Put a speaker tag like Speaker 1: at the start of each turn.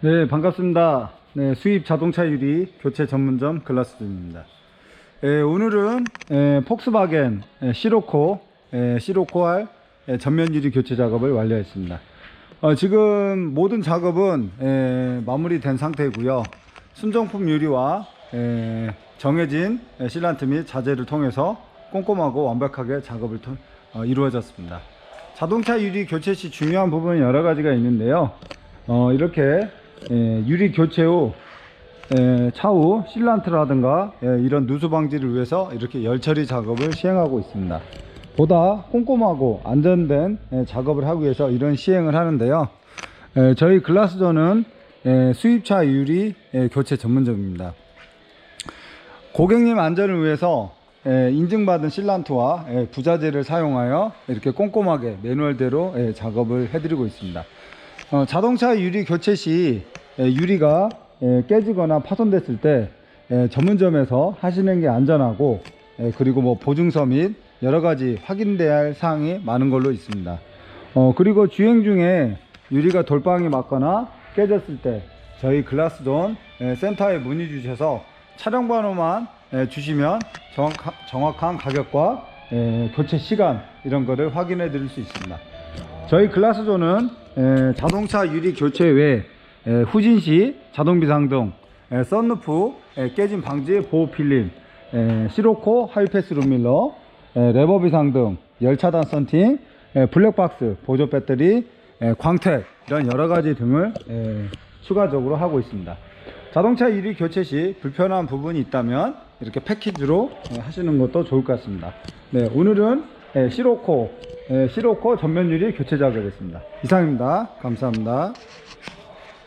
Speaker 1: 네, 반갑습니다. 네, 수입 자동차 유리 교체 전문점 글라스존입니다. 예, 오늘은 예, 폭스바겐 예, 시로코 예, 시로코 R 예, 전면 유리 교체 작업을 완료했습니다. 어, 지금 모든 작업은 예, 마무리된 상태이고요. 순정품 유리와 예, 정해진 예, 실란트 및 자재를 통해서 꼼꼼하고 완벽하게 작업을 통- 어, 이루어졌습니다. 자동차 유리 교체 시 중요한 부분은 여러 가지가 있는데요. 어, 이렇게 예, 유리 교체 후 예, 차후 실란트라든가 예, 이런 누수 방지를 위해서 이렇게 열 처리 작업을 시행하고 있습니다. 보다 꼼꼼하고 안전된 예, 작업을 하기 위해서 이런 시행을 하는데요. 예, 저희 글라스존은 예, 수입차 유리 예, 교체 전문점입니다. 고객님 안전을 위해서 예, 인증받은 실란트와 예, 부자재를 사용하여 이렇게 꼼꼼하게 매뉴얼대로 예, 작업을 해드리고 있습니다. 어, 자동차 유리 교체 시 예, 유리가 예, 깨지거나 파손됐을 때 예, 전문점에서 하시는 게 안전하고 예, 그리고 뭐 보증서 및 여러 가지 확인돼야 할 사항이 많은 걸로 있습니다. 어, 그리고 주행 중에 유리가 돌방이 맞거나 깨졌을 때 저희 글라스존 예, 센터에 문의 주셔서 차량 번호만 예, 주시면 정확한, 정확한 가격과 예, 교체 시간 이런 거를 확인해 드릴 수 있습니다. 저희 글라스존은 에, 자동차 유리 교체 외 에, 후진 시 자동 비상등, 에, 썬루프, 에, 깨짐 방지 보호 필름, 에, 시로코 하이패스 룸밀러, 에, 레버 비상등, 열차단 썬팅, 에, 블랙박스 보조 배터리, 에, 광택 이런 여러 가지 등을 에, 추가적으로 하고 있습니다. 자동차 유리 교체 시 불편한 부분이 있다면 이렇게 패키지로 에, 하시는 것도 좋을 것 같습니다. 네, 오늘은 에, 시로코 에, 시로코 전면 유리 교체 작업했습니다. 이상입니다. 감사합니다.